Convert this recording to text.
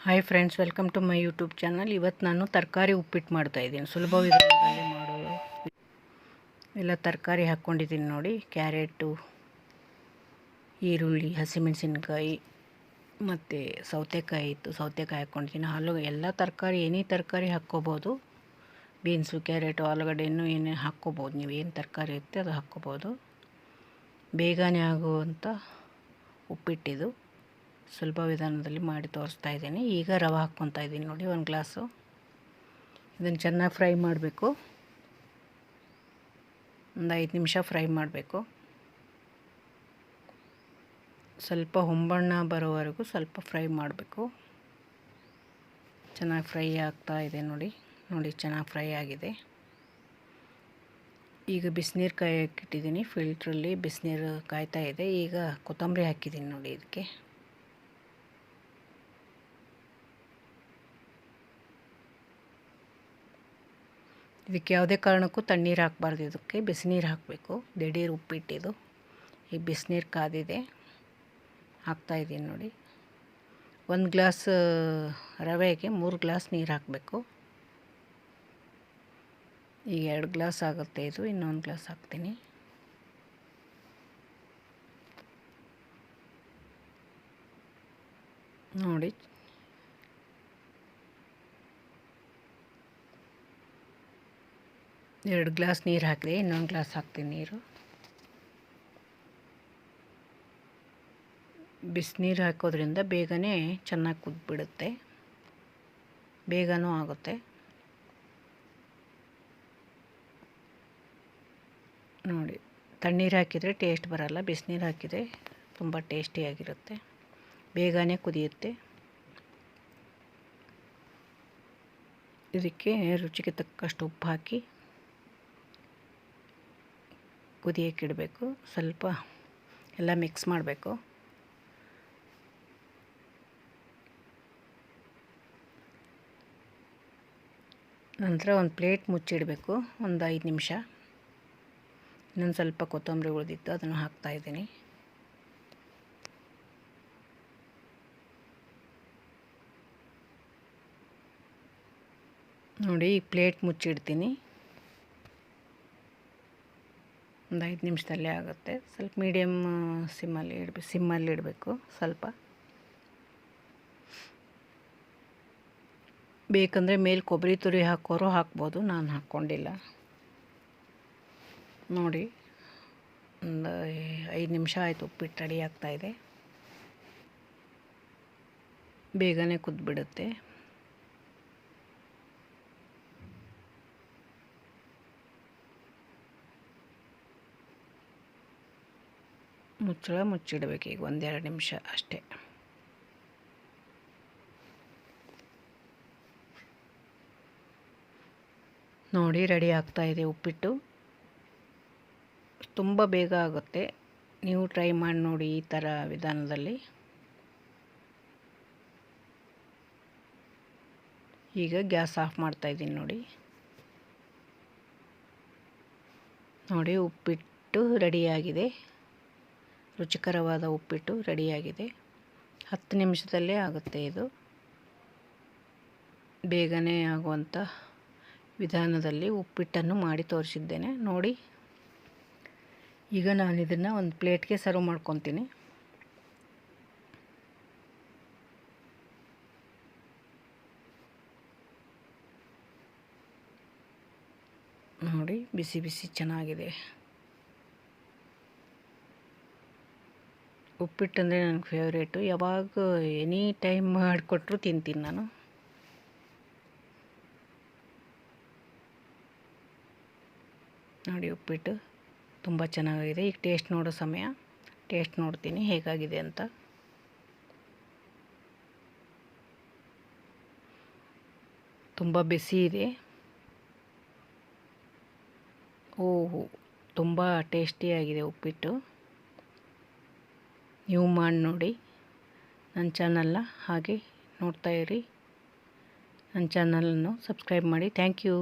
Hi friends welcome to my YouTube channel ಇವತ್ತು ನಾನು ತರಕಾರಿ ಉಪ್ಪಿಟ್ಟು ಮಾಡ್ತಾಯಿದ್ದೀನಿ ಸುಲಭ ವಿಧಾನದಲ್ಲಿ ಮಾಡೋದು ಎಲ್ಲ ತರಕಾರಿ ಹಾಕ್ಕೊಂಡಿದ್ದೀನಿ ನೋಡಿ. ಕ್ಯಾರೆಟು ಈರುಳ್ಳಿ, ಹಸಿಮೆಣಸಿನ್ಕಾಯಿ, ಮತ್ತು ಸೌತೆಕಾಯಿ ಇತ್ತು. ಸೌತೆಕಾಯಿ ಹಾಕ್ಕೊಂಡಿದ್ದೀನಿ. ಹಾಲು, ಎಲ್ಲ ತರಕಾರಿ ಏನೇ ತರಕಾರಿ ಹಾಕ್ಕೋಬೋದು. ಬೀನ್ಸು ಕ್ಯಾರೆಟು ಆಲೂಗಡ್ಡೆ, ಇನ್ನೂ ಏನೇ ಹಾಕ್ಕೋಬೋದು. ನೀವು ಏನು ತರಕಾರಿ ಇರುತ್ತೆ ಅದು ಹಾಕ್ಕೋಬೋದು. ಬೇಗನೆ ಆಗುವಂಥ ಉಪ್ಪಿಟ್ಟಿದು. ಸುಲಭ ವಿಧಾನದಲ್ಲಿ ಮಾಡಿ ತೋರಿಸ್ತಾ ಇದ್ದೀನಿ. ಈಗ ರವೆ ಹಾಕ್ಕೊತಾ ಇದ್ದೀನಿ ನೋಡಿ, ಒಂದು ಗ್ಲಾಸು. ಇದನ್ನು ಚೆನ್ನಾಗಿ ಫ್ರೈ ಮಾಡಬೇಕು. ಒಂದು ಐದು ನಿಮಿಷ ಫ್ರೈ ಮಾಡಬೇಕು. ಸ್ವಲ್ಪ ಹೊಂಬಣ್ಣ ಬರೋವರೆಗೂ ಸ್ವಲ್ಪ ಫ್ರೈ ಮಾಡಬೇಕು. ಚೆನ್ನಾಗಿ ಫ್ರೈ ಆಗ್ತಾ ಇದೆ ನೋಡಿ. ನೋಡಿ, ಚೆನ್ನಾಗಿ ಫ್ರೈ ಆಗಿದೆ. ಈಗ ಬಿಸಿನೀರು ಕಾಯಕ್ಕಿಟ್ಟಿದ್ದೀನಿ ಫಿಲ್ಟ್ರಲ್ಲಿ ಬಿಸಿನೀರು ಕಾಯ್ತಾ ಇದೆ. ಈಗ ಕೊತ್ತಂಬರಿ ಹಾಕಿದ್ದೀನಿ ನೋಡಿ ಇದಕ್ಕೆ. ಇದಕ್ಕೆ ಯಾವುದೇ ಕಾರಣಕ್ಕೂ ತಣ್ಣೀರು ಹಾಕಬಾರ್ದು. ಇದಕ್ಕೆ ಬಿಸಿನೀರು ಹಾಕಬೇಕು. ದಿಢೀರ್ ಉಪ್ಪಿಟ್ಟಿದು ಈ ಬಿಸಿನೀರು ಕಾದಿದೆ. ಹಾಕ್ತಾಯಿದ್ದೀನಿ ನೋಡಿ. ಒಂದು ಗ್ಲಾಸ್ ರವೆಗೆ ಮೂರು ಗ್ಲಾಸ್ ನೀರು ಹಾಕಬೇಕು. ಈಗ ಎರಡು ಗ್ಲಾಸ್ ಆಗುತ್ತೆ ಇದು. ಇನ್ನೊಂದು ಗ್ಲಾಸ್ ಹಾಕ್ತೀನಿ. ನೋಡಿ. ಎರಡು ಗ್ಲಾಸ್ ನೀರು ಹಾಕಿದೆ, ಇನ್ನೊಂದು ಗ್ಲಾಸ್ ಹಾಕ್ತೀನಿ ನೀರು. ಬಿಸಿನೀರು ಹಾಕೋದ್ರಿಂದ ಬೇಗನೆ ಚೆನ್ನಾಗಿ ಕುದ್ಬಿಡುತ್ತೆ. ಬೇಗನೂ ಆಗುತ್ತೆ. ನೋಡಿ, ತಣ್ಣೀರು ಹಾಕಿದರೆ ಟೇಸ್ಟ್ ಬರಲ್ಲ ಬಿಸಿನೀರು ಹಾಕಿದರೆ ತುಂಬ ಟೇಸ್ಟಿಯಾಗಿರುತ್ತೆ ಬೇಗನೆ ಕುದಿಯುತ್ತೆ. ಇದಕ್ಕೆ ರುಚಿಗೆ ತಕ್ಕಷ್ಟು ಉಪ್ಪು ಹಾಕಿ ಕುದಿಯೋಕೆ ಇಡಬೇಕು. ಸ್ವಲ್ಪ ಎಲ್ಲ ಮಿಕ್ಸ್ ಮಾಡಬೇಕು. ನಂತರ ಒಂದು ಪ್ಲೇಟ್ ಮುಚ್ಚಿಡಬೇಕು. ಒಂದು ಐದು ನಿಮಿಷ. ಇನ್ನೊಂದು ಸ್ವಲ್ಪ ಕೊತ್ತಂಬರಿ ಉಳಿದಿತ್ತು, ಅದನ್ನು ಹಾಕ್ತಾಯಿದ್ದೀನಿ ನೋಡಿ, ಈ ಪ್ಲೇಟ್ ಮುಚ್ಚಿಡ್ತೀನಿ. ಒಂದು ಐದು ನಿಮಿಷದಲ್ಲೇ ಆಗುತ್ತೆ. ಸ್ವಲ್ಪ ಮೀಡಿಯಮ್ ಸಿಮ್ಮಲ್ಲಿ ಇಡಬೇಕು ಸಿಮ್ಮಲ್ಲಿ ಇಡಬೇಕು ಸ್ವಲ್ಪ. ಬೇಕಂದರೆ ಮೇಲೆ ಕೊಬ್ಬರಿ ತುರಿ ಹಾಕೋರು ಹಾಕ್ಬೋದು, ನಾನು ಹಾಕ್ಕೊಂಡಿಲ್ಲ. ನೋಡಿ, ಒಂದು ಐದು ನಿಮಿಷ ಆಯಿತು, ಉಪ್ಪಿಟ್ಟು ರೆಡಿ ಆಗ್ತಾಯಿದೆ ಬೇಗನೆ ಕುದ್ಬಿಡುತ್ತೆ. ಮುಚ್ಚಳ ಮುಚ್ಚಿಡಬೇಕು ಈಗ ಒಂದೆರಡು ನಿಮಿಷ ಅಷ್ಟೇ. ನೋಡಿ ರೆಡಿ ಆಗ್ತಾಯಿದೆ ಉಪ್ಪಿಟ್ಟು. ತುಂಬ ಬೇಗ ಆಗುತ್ತೆ. ನೀವು ಟ್ರೈ ಮಾಡಿ ನೋಡಿ ಈ ಥರ ವಿಧಾನದಲ್ಲಿ. ಈಗ ಗ್ಯಾಸ್ ಆಫ್ ಮಾಡ್ತಾಯಿದ್ದೀನಿ ನೋಡಿ. ನೋಡಿ ಉಪ್ಪಿಟ್ಟು ರೆಡಿಯಾಗಿದೆ ರುಚಿಕರವಾದ ಉಪ್ಪಿಟ್ಟು ರೆಡಿಯಾಗಿದೆ. ಹತ್ತು ನಿಮಿಷದಲ್ಲೇ ಆಗುತ್ತೆ ಇದು. ಬೇಗನೆ ಆಗುವಂಥ ವಿಧಾನದಲ್ಲಿ ಉಪ್ಪಿಟ್ಟನ್ನು ಮಾಡಿ ತೋರಿಸಿದ್ದೇನೆ. ನೋಡಿ. ಈಗ ನಾನು ಇದನ್ನು ಒಂದು ಪ್ಲೇಟ್ಗೆ ಸರ್ವ್ ಮಾಡ್ಕೊತೀನಿ. ನೋಡಿ, ಬಿಸಿ ಬಿಸಿ ಚೆನ್ನಾಗಿದೆ. ಉಪ್ಪಿಟ್ಟಂದರೆ ನನಗೆ ಫೇವ್ರೇಟು ಯಾವಾಗ ಎನಿ ಟೈಮ್ ಮಾಡಿಕೊಟ್ರು ತಿಂತೀನಿ ನಾನು. ನೋಡಿ ಉಪ್ಪಿಟ್ಟು ತುಂಬ ಚೆನ್ನಾಗಿದೆ. ಈಗ ಟೇಸ್ಟ್ ನೋಡೋ ಸಮಯ. ಟೇಸ್ಟ್ ನೋಡ್ತೀನಿ ಹೇಗಾಗಿದೆ ಅಂತ. ತುಂಬ ಬಿಸಿ ಇದೆ. ಓಹೋ, ತುಂಬ ಟೇಸ್ಟಿಯಾಗಿದೆ ಉಪ್ಪಿಟ್ಟು. ನೀವು ಮಾಡಿ ನೋಡಿ. ನನ್ನ ಚಾನಲ್ನ ಹಾಗೆ ನೋಡ್ತಾಯಿರಿ ನನ್ನ ಚಾನಲನ್ನು ಸಬ್ಸ್ಕ್ರೈಬ್ ಮಾಡಿ. Thank you.